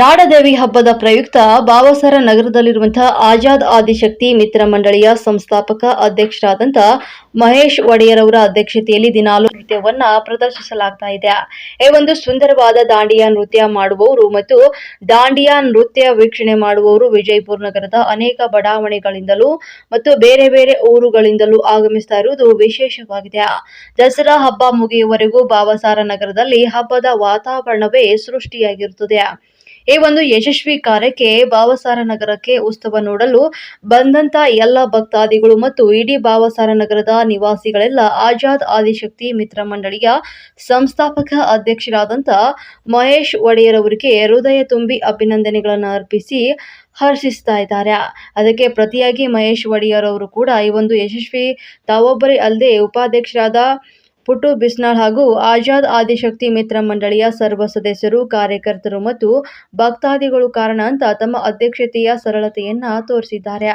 ನಾಡದೇವಿ ಹಬ್ಬದ ಪ್ರಯುಕ್ತ ಬಾಬಾಸರ ನಗರದಲ್ಲಿರುವಂತಹ ಆಜಾದ್ ಆದಿಶಕ್ತಿ ಮಿತ್ರ ಮಂಡಳಿಯ ಸಂಸ್ಥಾಪಕ ಅಧ್ಯಕ್ಷರಾದಂಥ ಮಹೇಶ್ ಒಡೆಯರ್ ಅವರ ಅಧ್ಯಕ್ಷತೆಯಲ್ಲಿ ದಿನಾಲು ನೃತ್ಯವನ್ನ ಪ್ರದರ್ಶಿಸಲಾಗ್ತಾ ಇದೆ. ಈ ಒಂದು ಸುಂದರವಾದ ದಾಂಡಿಯಾ ನೃತ್ಯ ಮಾಡುವವರು ಮತ್ತು ದಾಂಡಿಯಾ ನೃತ್ಯ ವೀಕ್ಷಣೆ ಮಾಡುವವರು ವಿಜಯಪುರ ನಗರದ ಅನೇಕ ಬಡಾವಣೆಗಳಿಂದಲೂ ಮತ್ತು ಬೇರೆ ಬೇರೆ ಊರುಗಳಿಂದಲೂ ಆಗಮಿಸ್ತಾ ಇರುವುದು ವಿಶೇಷವಾಗಿದೆ. ದಸರಾ ಹಬ್ಬ ಮುಗಿಯುವವರೆಗೂ ಬಾಬಾಸಾರ ನಗರದಲ್ಲಿ ಹಬ್ಬದ ವಾತಾವರಣವೇ ಸೃಷ್ಟಿಯಾಗಿರುತ್ತದೆ. ಈ ಒಂದು ಯಶಸ್ವಿ ಕಾರ್ಯಕ್ಕೆ ಭಾವಸಾರ ನಗರಕ್ಕೆ ಉತ್ಸವ ನೋಡಲು ಬಂದಂತ ಎಲ್ಲ ಭಕ್ತಾದಿಗಳು ಮತ್ತು ಇಡೀ ಭಾವಸಾರ ನಗರದ ನಿವಾಸಿಗಳೆಲ್ಲ ಆಜಾದ್ ಆದಿಶಕ್ತಿ ಮಿತ್ರ ಮಂಡಳಿಯ ಸಂಸ್ಥಾಪಕ ಅಧ್ಯಕ್ಷರಾದಂಥ ಮಹೇಶ್ ಒಡೆಯರ್ ಅವರಿಗೆ ಹೃದಯ ತುಂಬಿ ಅಭಿನಂದನೆಗಳನ್ನು ಅರ್ಪಿಸಿ ಹರ್ಷಿಸ್ತಾ ಇದ್ದಾರೆ. ಅದಕ್ಕೆ ಪ್ರತಿಯಾಗಿ ಮಹೇಶ್ ಒಡೆಯರ್ ಅವರು ಕೂಡ ಈ ಒಂದು ಯಶಸ್ವಿ ತಾವೊಬ್ಬರೇ ಅಲ್ಲದೆ ಉಪಾಧ್ಯಕ್ಷರಾದ ಪುಟ್ಟು ಬಿಸ್ನಾಳ್ ಹಾಗೂ ಆಜಾದ್ ಆದಿಶಕ್ತಿ ಮಿತ್ರ ಮಂಡಳಿಯ ಸರ್ವ ಸದಸ್ಯರು, ಕಾರ್ಯಕರ್ತರು ಮತ್ತು ಭಕ್ತಾದಿಗಳು ಕಾರಣ ಅಂತ ತಮ್ಮ ಅಧ್ಯಕ್ಷತೆಯ ಸರಳತೆಯನ್ನ ತೋರಿಸಿದ್ದಾರೆ.